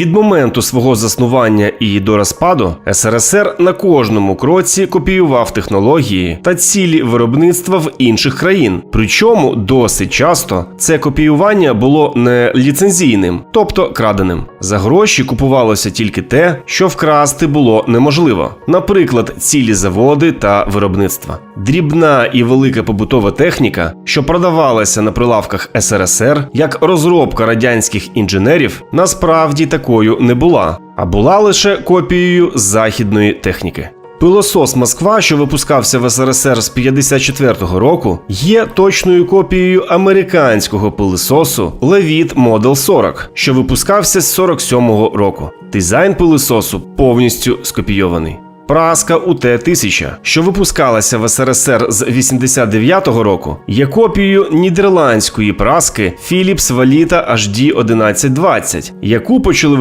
Від моменту свого заснування і до розпаду СРСР на кожному кроці копіював технології та цілі виробництва в інших країн. Причому досить часто це копіювання було не ліцензійним, тобто краденим. За гроші купувалося тільки те, що вкрасти було неможливо, наприклад, цілі заводи та виробництва. Дрібна і велика побутова техніка, що продавалася на прилавках СРСР як розробка радянських інженерів, насправді такою не була, а була лише копією західної техніки. Пилосос Москва, що випускався в СРСР з 54-го року, є точною копією американського пилососу Levitt Model 40, що випускався з 47-го року. Дизайн пилососу повністю скопійований. Праска УТ-1000, що випускалася в СРСР з 89-го року, є копією нідерландської праски Philips Valita HD 1120, яку почали